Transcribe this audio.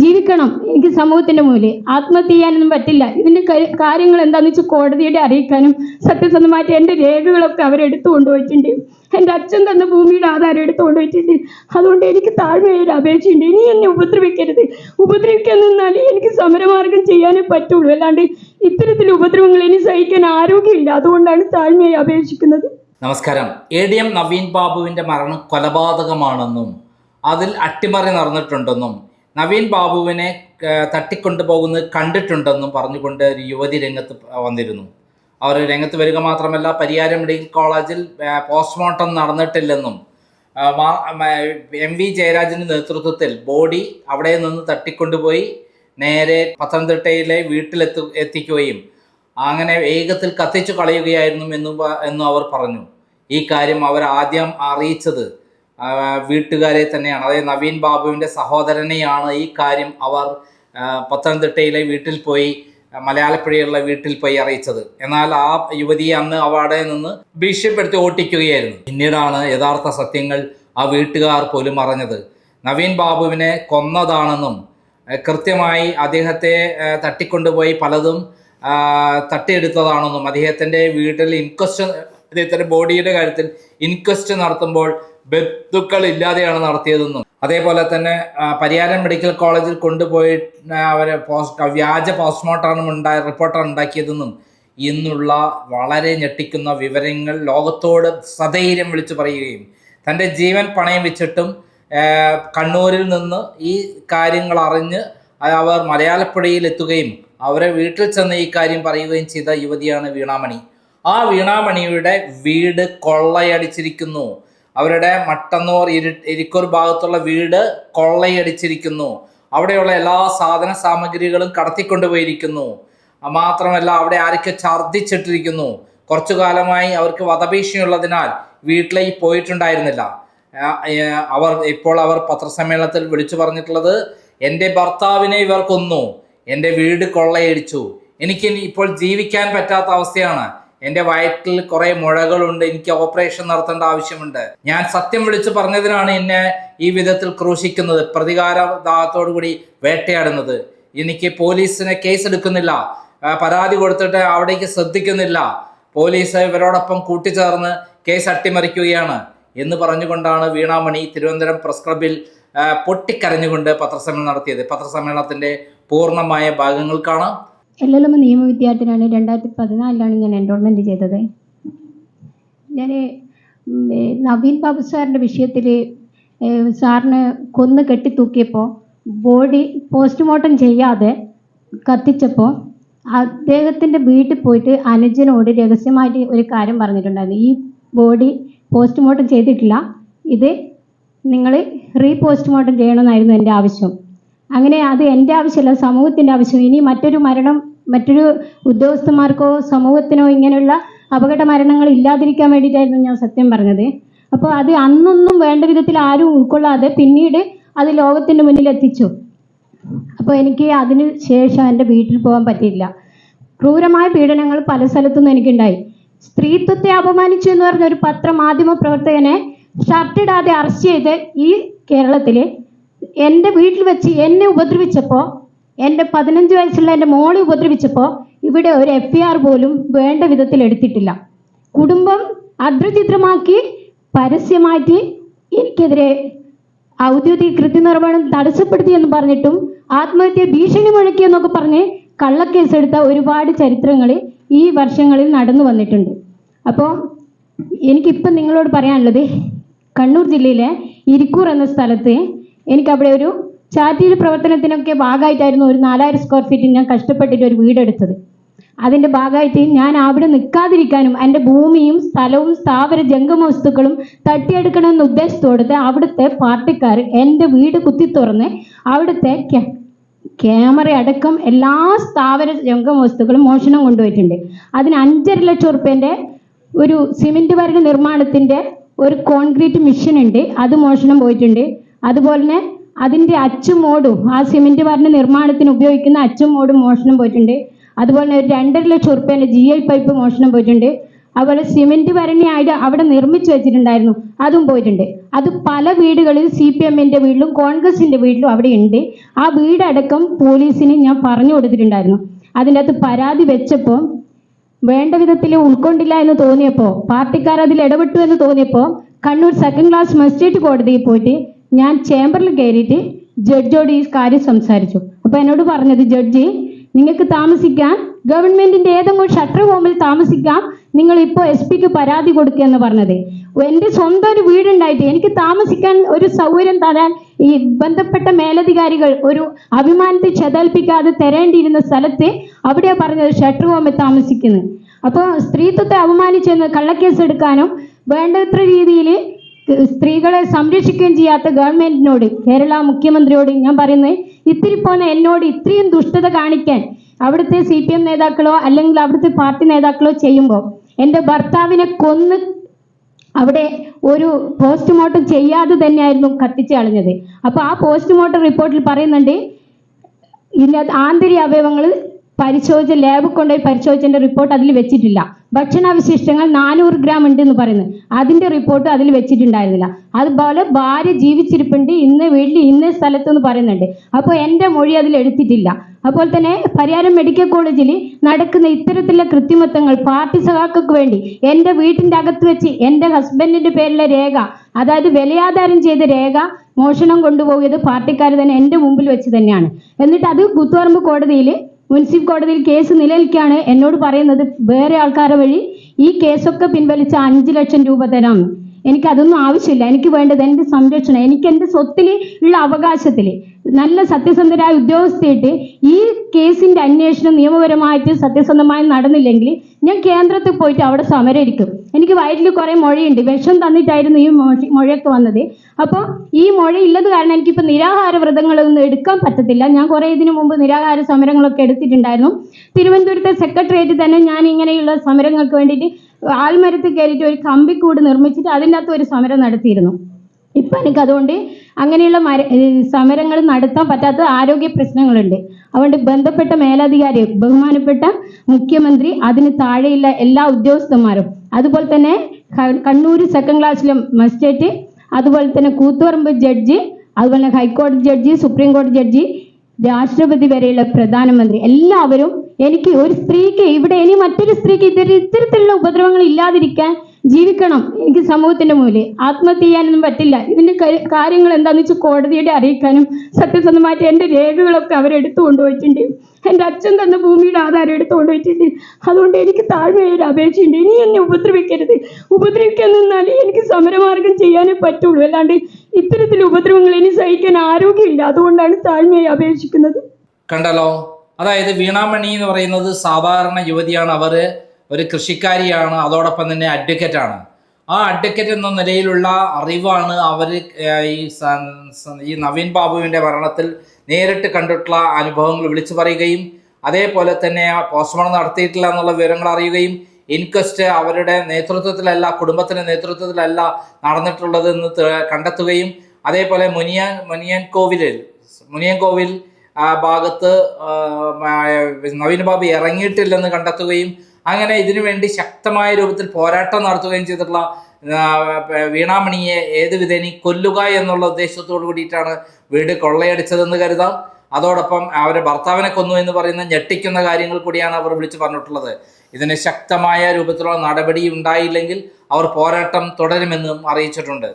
ജീവിക്കണം എനിക്ക് സമൂഹത്തിന്റെ മുന്നിൽ ആത്മഹത്യ ചെയ്യാനൊന്നും പറ്റില്ല. ഇതിന്റെ കാര്യങ്ങൾ എന്താണെന്ന് വെച്ചാൽ കോടതിയുടെ അറിയിക്കാനും സത്യസന്ധമായിട്ട് എന്റെ രേഖകളൊക്കെ അവരെടുത്തു കൊണ്ടുപോയിട്ടുണ്ട്. എന്റെ അച്ഛൻ തന്ന ഭൂമിയുടെ ആധാരം എടുത്തു കൊണ്ടുപോയിട്ടുണ്ട്. അതുകൊണ്ട് എനിക്ക് താഴ്മയൊരു അപേക്ഷയുണ്ട്. ഇനി എന്നെ ഉപദ്രവിക്കരുത്. ഉപദ്രവിക്കാൻ എനിക്ക് സമരമാർഗം ചെയ്യാനേ പറ്റുള്ളൂ. അല്ലാണ്ട് ഇത്തരത്തിൽ ഉപദ്രവങ്ങൾ ഇനി സഹിക്കാൻ ആരോഗ്യമില്ല. അതുകൊണ്ടാണ് താഴ്മയായി അപേക്ഷിക്കുന്നത്. നമസ്കാരം. എ ഡി എം നവീൻ ബാബുവിന്റെ മരണം കൊലപാതകമാണെന്നും അതിൽ അട്ടിമറി നടന്നിട്ടുണ്ടെന്നും നവീൻ ബാബുവിനെ തട്ടിക്കൊണ്ടുപോകുന്നത് കണ്ടിട്ടുണ്ടെന്നും പറഞ്ഞുകൊണ്ട് ഒരു യുവതി രംഗത്ത് വന്നിരുന്നു. അവർ രംഗത്ത് വരിക മാത്രമല്ല പരിയാരം മെഡിക്കൽ കോളേജിൽ പോസ്റ്റ്മോർട്ടം നടന്നിട്ടില്ലെന്നും എം വി ജയരാജന്റെ നേതൃത്വത്തിൽ ബോഡി അവിടെ നിന്ന് തട്ടിക്കൊണ്ടുപോയി നേരെ പത്തനംതിട്ടയിലെ വീട്ടിലെത്തു എത്തിക്കുകയും അങ്ങനെ വേഗത്തിൽ കത്തിച്ചു കളയുകയായിരുന്നു എന്നും എന്നും അവർ പറഞ്ഞു. ഈ കാര്യം അവർ ആദ്യം അറിയിച്ചത് വീട്ടുകാരെ തന്നെയാണ്. അതായത് നവീൻ ബാബുവിന്റെ സഹോദരനെയാണ് ഈ കാര്യം അവർ പത്തനംതിട്ടയിലെ വീട്ടിൽ പോയി മലയാളപ്പുഴയുള്ള വീട്ടിൽ പോയി അറിയിച്ചത്. എന്നാൽ ആ യുവതിയെ അന്ന് അവിടെ നിന്ന് ഭീഷ്യപ്പെടുത്തി ഓട്ടിക്കുകയായിരുന്നു. പിന്നീടാണ് യഥാർത്ഥ സത്യങ്ങൾ ആ വീട്ടുകാർ പോലും അറിഞ്ഞത്. നവീൻ ബാബുവിനെ കൊന്നതാണെന്നും കൃത്യമായി അദ്ദേഹത്തെ തട്ടിക്കൊണ്ടുപോയി പലതും തട്ടിയെടുത്തതാണെന്നും അദ്ദേഹത്തിന്റെ വീട്ടിൽ ഇൻക്വസ്റ്റ് അദ്ദേഹത്തിന്റെ ബോഡിയുടെ കാര്യത്തിൽ ഇൻക്വസ്റ്റ് നടത്തുമ്പോൾ ബന്ധുക്കൾ ഇല്ലാതെയാണ് നടത്തിയതെന്നും. അതേപോലെ തന്നെ പരിയാരം മെഡിക്കൽ കോളേജിൽ കൊണ്ടുപോയി അവരെ പോസ്റ്റ് വ്യാജ പോസ്റ്റ്മോർട്ടം ഉണ്ടായ റിപ്പോർട്ടാണ് ഉണ്ടാക്കിയതെന്നും ഇന്നുള്ള വളരെ ഞെട്ടിക്കുന്ന വിവരങ്ങൾ ലോകത്തോട് സധൈര്യം വിളിച്ചു പറയുകയും തന്റെ ജീവൻ പണയം വെച്ചിട്ടും കണ്ണൂരിൽ നിന്ന് ഈ കാര്യങ്ങൾ അറിഞ്ഞ് അവർ മലയാളപ്പുഴയിൽ എത്തുകയും അവരെ വീട്ടിൽ ചെന്ന് ഈ കാര്യം പറയുകയും ചെയ്ത യുവതിയാണ് വീണാമണി. ആ വീണാമണിയുടെ വീട് കൊള്ളയടിച്ചിരിക്കുന്നു. അവരുടെ മട്ടന്നൂർ ഇരി ഇരിക്കൂർ ഭാഗത്തുള്ള വീട് കൊള്ളയടിച്ചിരിക്കുന്നു. അവിടെയുള്ള എല്ലാ സാധന സാമഗ്രികളും കടത്തിക്കൊണ്ടുപോയിരിക്കുന്നു. മാത്രമല്ല അവിടെ ആരൊക്കെ ഛർദ്ദിച്ചിട്ടിരിക്കുന്നു. കുറച്ചു കാലമായി അവർക്ക് വധഭീഷണിയുള്ളതിനാൽ വീട്ടിലേക്ക് പോയിട്ടുണ്ടായിരുന്നില്ല. അവർ ഇപ്പോൾ അവർ പത്രസമ്മേളനത്തിൽ വിളിച്ചു പറഞ്ഞിട്ടുള്ളത് എന്റെ ഭർത്താവിനെ ഇവർ കൊന്നു. എന്റെ വീട് കൊള്ളയടിച്ചു. എനിക്ക് ഇപ്പോൾ ജീവിക്കാൻ പറ്റാത്ത അവസ്ഥയാണ്. എന്റെ വയറ്റിൽ കുറെ മുഴകളുണ്ട് എനിക്ക് ഓപ്പറേഷൻ നടത്തേണ്ട ആവശ്യമുണ്ട്. ഞാൻ സത്യം വിളിച്ചു പറഞ്ഞതിനാണ് എന്നെ ഈ വിധത്തിൽ ക്രൂശിക്കുന്നത് പ്രതികാര ദാഹത്തോടു കൂടി വേട്ടയാടുന്നത്. എനിക്ക് പോലീസിനെ കേസ് എടുക്കുന്നില്ല പരാതി കൊടുത്തിട്ട് അവിടേക്ക് ശ്രദ്ധിക്കുന്നില്ല. പോലീസ് ഇവരോടൊപ്പം കൂട്ടിച്ചേർന്ന് കേസ് അട്ടിമറിക്കുകയാണ് എന്ന് പറഞ്ഞുകൊണ്ടാണ് വീണാമണി തിരുവനന്തപുരം പ്രസ് ക്ലബിൽ പൊട്ടിക്കരഞ്ഞുകൊണ്ട് പത്രസമ്മേളനം നടത്തിയത്. പത്രസമ്മേളനത്തിന്റെ പൂർണമായ ഭാഗങ്ങൾ കാണാം. എൽ എൽ എം നിയമ വിദ്യാർത്ഥിനാണ് രണ്ടായിരത്തി പതിനാലിലാണ് ഞാൻ എൻറോൾമെന്റ് ചെയ്തത് ഞാൻ നവീൻ ബാബു സാറിന്റെ വിഷയത്തിൽ സാറിന് കൊന്ന് കെട്ടിത്തൂക്കിയപ്പോൾ ബോഡി പോസ്റ്റ്മോർട്ടം ചെയ്യാതെ കത്തിച്ചപ്പോൾ അദ്ദേഹത്തിന്റെ വീട്ടിൽ പോയിട്ട് അനുജനോട് രഹസ്യമായിട്ട് ഒരു കാര്യം പറഞ്ഞിട്ടുണ്ടായിരുന്നു. ഈ ബോഡി പോസ്റ്റ്മോർട്ടം ചെയ്തിട്ടില്ല. ഇത് നിങ്ങൾ റീ പോസ്റ്റ്മോർട്ടം ചെയ്യണമെന്നായിരുന്നു എന്റെ ആവശ്യം. അങ്ങനെ അത് എന്റെ ആവശ്യമല്ല സമൂഹത്തിന്റെ ആവശ്യം. ഇനി മറ്റൊരു മരണം മറ്റൊരു ഉദ്യോഗസ്ഥന്മാർക്കോ സമൂഹത്തിനോ ഇങ്ങനെയുള്ള അപകട മരണങ്ങൾ ഇല്ലാതിരിക്കാൻ വേണ്ടിയിട്ടായിരുന്നു ഞാൻ സത്യം പറഞ്ഞത്. അപ്പോൾ അത് അന്നൊന്നും വേണ്ട വിധത്തിൽ ആരും ഉൾക്കൊള്ളാതെ പിന്നീട് അത് ലോകത്തിന്റെ മുന്നിൽ എത്തിച്ചു. അപ്പോൾ എനിക്ക് അതിന് ശേഷം എന്റെ വീട്ടിൽ പോകാൻ പറ്റിയില്ല. ക്രൂരമായ പീഡനങ്ങൾ പല സ്ഥലത്തുനിന്നും എനിക്കുണ്ടായി. സ്ത്രീത്വത്തെ അപമാനിച്ചു എന്ന് പറഞ്ഞ ഒരു പത്രമാധ്യമ പ്രവർത്തകനെ ഷർട്ടിടാതെ അറസ്റ്റ് ചെയ്ത് ഈ കേരളത്തിൽ എന്റെ വീട്ടിൽ വെച്ച് എന്നെ ഉപദ്രവിച്ചപ്പോൾ എന്റെ പതിനഞ്ച് വയസ്സുള്ള എന്റെ മോളെ ഉപദ്രവിച്ചപ്പോൾ ഇവിടെ ഒരു എഫ് ആർ പോലും വേണ്ട വിധത്തിൽ എടുത്തിട്ടില്ല. കുടുംബം അദ്രചിത്രമാക്കി പരസ്യമാറ്റി എനിക്കെതിരെ ഔദ്യോഗിക കൃത്യനിർവഹണം തടസ്സപ്പെടുത്തി എന്ന് പറഞ്ഞിട്ടും ആത്മഹത്യ ഭീഷണി മുഴക്കി എന്നൊക്കെ പറഞ്ഞ് കള്ളക്കേസ് എടുത്ത ഒരുപാട് ചരിത്രങ്ങൾ ഈ വർഷങ്ങളിൽ നടന്നു വന്നിട്ടുണ്ട്. അപ്പോൾ എനിക്കിപ്പം നിങ്ങളോട് പറയാനുള്ളത് കണ്ണൂർ ജില്ലയിലെ ഇരിക്കൂർ എന്ന സ്ഥലത്ത് എനിക്കവിടെ ഒരു ചാറ്റിയുടെ പ്രവർത്തനത്തിനൊക്കെ ഭാഗമായിട്ടായിരുന്നു ഒരു നാലായിരം സ്ക്വയർ ഫീറ്റിൽ ഞാൻ കഷ്ടപ്പെട്ടിട്ട് ഒരു വീടെടുത്തത് അതിന്റെ ഭാഗമായിട്ട് ഞാൻ അവിടെ നിൽക്കാതിരിക്കാനും എന്റെ ഭൂമിയും സ്ഥലവും സ്ഥാപന ജംഗമ വസ്തുക്കളും തട്ടിയെടുക്കണമെന്ന ഉദ്ദേശത്തോടത്ത് അവിടുത്തെ പാർട്ടിക്കാർ എന്റെ വീട് കുത്തി തുറന്ന് അവിടുത്തെ ക്യാ- ക്യാമറ അടക്കം എല്ലാ സ്ഥാപന ജംഗമ വസ്തുക്കളും മോഷണം കൊണ്ടുപോയിട്ടുണ്ട്. അതിന് അഞ്ചര ലക്ഷം റുപ്യന്റെ ഒരു സിമെന്റ് വരക നിർമ്മാണത്തിന്റെ ഒരു കോൺക്രീറ്റ് മിഷൻ ഉണ്ട് അത് മോഷണം പോയിട്ടുണ്ട്. അതുപോലെ തന്നെ അതിന്റെ അച്ചുമോടും ആ സിമെന്റ് പറഞ്ഞ നിർമ്മാണത്തിന് ഉപയോഗിക്കുന്ന അച്ചുമോടും മോഷണം പോയിട്ടുണ്ട്. അതുപോലെ തന്നെ ഒരു രണ്ടര ലക്ഷം റുപ്യേന്റെ ജി ഐ പൈപ്പ് മോഷണം പോയിട്ടുണ്ട്. അതുപോലെ സിമെന്റ് വരണിയായിട്ട് അവിടെ നിർമ്മിച്ചു വെച്ചിട്ടുണ്ടായിരുന്നു അതും പോയിട്ടുണ്ട്. അത് പല വീടുകളിൽ സി പി എമ്മിന്റെ വീട്ടിലും കോൺഗ്രസിന്റെ വീട്ടിലും അവിടെ ഉണ്ട്. ആ വീടടക്കം പോലീസിന് ഞാൻ പറഞ്ഞു കൊടുത്തിട്ടുണ്ടായിരുന്നു. അതിന്റെ അകത്ത് പരാതി വെച്ചപ്പോൾ വേണ്ട വിധത്തിൽ ഉൾക്കൊണ്ടില്ല എന്ന് തോന്നിയപ്പോൾ പാർട്ടിക്കാർ അതിൽ ഇടപെട്ടു എന്ന് തോന്നിയപ്പോൾ കണ്ണൂർ സെക്കൻഡ് ക്ലാസ് മജിസ്ട്രേറ്റ് കോടതിയിൽ പോയിട്ട് ഞാൻ ചേംബറിൽ കയറിയിട്ട് ജഡ്ജോട് ഈ കാര്യം സംസാരിച്ചു. അപ്പോൾ എന്നോട് പറഞ്ഞത് ജഡ്ജി നിങ്ങൾക്ക് താമസിക്കാൻ ഗവൺമെന്റിന്റെ ഏതെങ്കിലും ഷട്ടർ ഹോമിൽ താമസിക്കാം നിങ്ങൾ ഇപ്പോൾ എസ് പിക്ക് പരാതി കൊടുക്കുക എന്ന് പറഞ്ഞത്. എന്റെ സ്വന്തം ഒരു വീടുണ്ടായിട്ട് എനിക്ക് താമസിക്കാൻ ഒരു സൗകര്യം തരാൻ ഈ ബന്ധപ്പെട്ട മേലധികാരികൾ ഒരു അഭിമാനത്തെ ചെതൽപ്പിക്കാതെ തരേണ്ടിയിരുന്ന സ്ഥലത്ത് അവിടെയാ പറഞ്ഞത് ഷട്ടർ ഹോമിൽ താമസിക്കുന്നത്. അപ്പോൾ സ്ത്രീത്വത്തെ അപമാനിച്ചെന്ന് കള്ളക്കേസ് എടുക്കാനും വേണ്ടത്ര രീതിയിൽ സ്ത്രീകളെ സംരക്ഷിക്കുകയും ചെയ്യാത്ത ഗവൺമെന്റിനോട് കേരള മുഖ്യമന്ത്രിയോട് ഞാൻ പറയുന്നത് ഇത്തിരി പോന്ന എന്നോട് ഇത്രയും ദുഷ്ടത കാണിക്കാൻ അവിടുത്തെ സി പി എം നേതാക്കളോ അല്ലെങ്കിൽ അവിടുത്തെ പാർട്ടി നേതാക്കളോ ചെയ്യുമ്പോൾ എന്റെ ഭർത്താവിനെ കൊന്ന് അവിടെ ഒരു പോസ്റ്റ്മോർട്ടം ചെയ്യാതെ തന്നെയായിരുന്നു കത്തിച്ച് കളഞ്ഞത്. അപ്പോൾ ആ പോസ്റ്റ്മോർട്ടം റിപ്പോർട്ടിൽ പറയുന്നുണ്ട് ഇതിനകത്ത് ആന്തരിക അവയവങ്ങൾ പരിശോധിച്ച ലാബിൽ കൊണ്ടുപോയി പരിശോധിച്ചതിന്റെ റിപ്പോർട്ട് അതിൽ വെച്ചിട്ടില്ല. ഭക്ഷണാവശിഷ്ടങ്ങൾ നാനൂറ് ഗ്രാം ഉണ്ട് എന്ന് പറയുന്നത് അതിന്റെ റിപ്പോർട്ട് അതിൽ വെച്ചിട്ടുണ്ടായിരുന്നില്ല. അതുപോലെ ഭാര്യ ജീവിച്ചിരിപ്പുണ്ട് ഇന്ന വീട്ടിൽ ഇന്ന സ്ഥലത്ത് എന്ന് പറയുന്നുണ്ട്. അപ്പോൾ എന്റെ മൊഴി അതിൽ എടുത്തിട്ടില്ല. അതുപോലെ തന്നെ പരിയാരം മെഡിക്കൽ കോളേജിൽ നടക്കുന്ന ഇത്തരത്തിലുള്ള കൃത്രിമത്വങ്ങൾ പാർട്ടി സഖാക്കൾക്ക് വേണ്ടി എന്റെ വീട്ടിന്റെ അകത്ത് വെച്ച് എന്റെ ഹസ്ബൻഡിന്റെ പേരിലെ രേഖ അതായത് വിലയാധാരം ചെയ്ത രേഖ മോഷണം കൊണ്ടുപോയത് പാർട്ടിക്കാർ തന്നെ എന്റെ മുമ്പിൽ വെച്ച് തന്നെയാണ്. എന്നിട്ട് അത് കുത്തുപറമ്പ് കോടതിയിൽ മുനിസിപ്പൽ കോടതിയിൽ കേസ് നിലനിൽക്കുകയാണ്. എന്നോട് പറയുന്നത് വേറെ ആൾക്കാരെ വഴി ഈ കേസൊക്കെ പിൻവലിച്ച അഞ്ച് ലക്ഷം രൂപ തരാം. എനിക്ക് അതൊന്നും ആവശ്യമില്ല. എനിക്ക് വേണ്ടത് എന്റെ സംരക്ഷണം. എനിക്ക് എന്റെ സ്വത്തിൽ ഉള്ള അവകാശത്തിൽ നല്ല സത്യസന്ധരായ ഉദ്യോഗസ്ഥയിട്ട് ഈ കേസിന്റെ അന്വേഷണം നിയമപരമായിട്ട് സത്യസന്ധമായി നടന്നില്ലെങ്കിൽ ഞാൻ കേന്ദ്രത്തിൽ പോയിട്ട് അവിടെ സമരം ഇരിക്കും എനിക്ക് വയറ്റിൽ കുറേ മുഴയുണ്ട്. വിഷം തന്നിട്ടായിരുന്നു ഈ മൊഴ- മുഴയൊക്കെ വന്നത്. അപ്പോൾ ഈ മുഴ ഇല്ലത് കാരണം എനിക്കിപ്പോൾ നിരാഹാര വ്രതങ്ങളൊന്നും എടുക്കാൻ പറ്റത്തില്ല. ഞാൻ കുറേ ഇതിനു മുമ്പ് നിരാഹാര സമരങ്ങളൊക്കെ എടുത്തിട്ടുണ്ടായിരുന്നു. തിരുവനന്തപുരത്തെ സെക്രട്ടേറിയറ്റ് തന്നെ ഞാൻ ഇങ്ങനെയുള്ള സമരങ്ങൾക്ക് വേണ്ടിയിട്ട് ആൽമരത്തിൽ കയറിയിട്ട് ഒരു കമ്പിക്കൂട് നിർമ്മിച്ചിട്ട് അതിന്റെ ഒരു സമരം നടത്തിയിരുന്നു. ഇപ്പം എനിക്ക് അതുകൊണ്ട് അങ്ങനെയുള്ള മര സമരങ്ങൾ നടത്താൻ പറ്റാത്ത ആരോഗ്യ പ്രശ്നങ്ങളുണ്ട്. അതുകൊണ്ട് ബന്ധപ്പെട്ട മേലധികാരി ബഹുമാനപ്പെട്ട മുഖ്യമന്ത്രി അതിന് താഴെയുള്ള എല്ലാ ഉദ്യോഗസ്ഥന്മാരും അതുപോലെ തന്നെ കണ്ണൂർ സെക്കൻഡ് ക്ലാസ്സിലും മജിസ്ട്രേറ്റ് അതുപോലെ തന്നെ കൂത്തുപറമ്പ് ജഡ്ജി അതുപോലെ തന്നെ ഹൈക്കോടതി ജഡ്ജി സുപ്രീം കോടതി ജഡ്ജി രാഷ്ട്രപതി വരെയുള്ള പ്രധാനമന്ത്രി എല്ലാവരും എനിക്ക് ഒരു സ്ത്രീക്ക് ഇവിടെ ഇനി മറ്റൊരു സ്ത്രീക്ക് ഇത്തര ഇത്തരത്തിലുള്ള ഉപദ്രവങ്ങൾ ഇല്ലാതിരിക്കാൻ ജീവിക്കണം എനിക്ക് സമൂഹത്തിന്റെ മുന്നിൽ ആത്മഹത്യ ചെയ്യാനൊന്നും പറ്റില്ല. ഇതിന്റെ കാര്യങ്ങൾ എന്താണെന്ന് വെച്ചാൽ കോടതിയുടെ അറിയിക്കാനും സത്യസന്ധമായിട്ട് എന്റെ രേഖകളൊക്കെ അവരെടുത്തു കൊണ്ടുപോയിട്ടുണ്ട് എന്റെ അച്ഛൻ തന്ന ഭൂമിയുടെ ആധാരം എടുത്തു കൊണ്ടുപോയിട്ടുണ്ട് അതുകൊണ്ട് എനിക്ക് താഴ്മയൊരു അപേക്ഷയുണ്ട്. ഇനി എന്നെ ഉപദ്രവിക്കരുത്. ഉപദ്രവിക്കാൻ നിന്നാൽ എനിക്ക് സമരമാർഗം ചെയ്യാനേ പറ്റുള്ളൂ. അല്ലാണ്ട് ഇത്തരത്തിൽ ഉപദ്രവങ്ങൾ ഇനി സഹിക്കാൻ ആരോഗ്യമില്ല. അതുകൊണ്ടാണ് താഴ്മയായി അപേക്ഷിക്കുന്നത്. കണ്ടല്ലോ. അതായത് വീണാമണി എന്ന് പറയുന്നത് സാധാരണ യുവതിയാണ് അവർ ഒരു കൃഷിക്കാരിയാണ് അതോടൊപ്പം തന്നെ അഡ്വക്കേറ്റ് ആണ്. ആ അഡ്വക്കേറ്റ് എന്ന നിലയിലുള്ള അറിവാണ് അവർ ഈ ഈ നവീൻ ബാബുവിന്റെ മരണത്തിൽ നേരിട്ട് കണ്ടിട്ടുള്ള അനുഭവങ്ങൾ വിളിച്ചു പറയുകയും അതേപോലെ തന്നെ ആ പോസ്റ്റ്മോർട്ടം നടത്തിയിട്ടില്ല എന്നുള്ള വിവരങ്ങൾ അറിയുകയും ഇൻക്വസ്റ്റ് അവരുടെ നേതൃത്വത്തിലല്ല കുടുംബത്തിന്റെ നേതൃത്വത്തിലല്ല നടന്നിട്ടുള്ളത് എന്ന് കണ്ടെത്തുകയും അതേപോലെ മുനിയൻ മുനിയൻ കോവിലിൽ മുനിയൻ കോവിൽ ഭാഗത്ത് നവീൻ ബാബു ഇറങ്ങിയിട്ടില്ലെന്ന് കണ്ടെത്തുകയും അങ്ങനെ ഇതിനു വേണ്ടി ശക്തമായ രൂപത്തിൽ പോരാട്ടം നടത്തുകയും ചെയ്തിട്ടുള്ള വീണാമണിയെ ഏത് വിധേനി കൊല്ലുക എന്നുള്ള ഉദ്ദേശത്തോടു കൂടിയിട്ടാണ് വീട് കൊള്ളയടിച്ചതെന്ന് കരുതാം. അതോടൊപ്പം അവരെ ഭർത്താവിനെ കൊന്നു എന്ന് പറയുന്ന ഞെട്ടിക്കുന്ന കാര്യങ്ങൾ കൂടിയാണ് അവർ വിളിച്ചു പറഞ്ഞിട്ടുള്ളത്. ഇതിന് ശക്തമായ രൂപത്തിലുള്ള നടപടി ഉണ്ടായില്ലെങ്കിൽ അവർ പോരാട്ടം തുടരുമെന്നും അറിയിച്ചിട്ടുണ്ട്.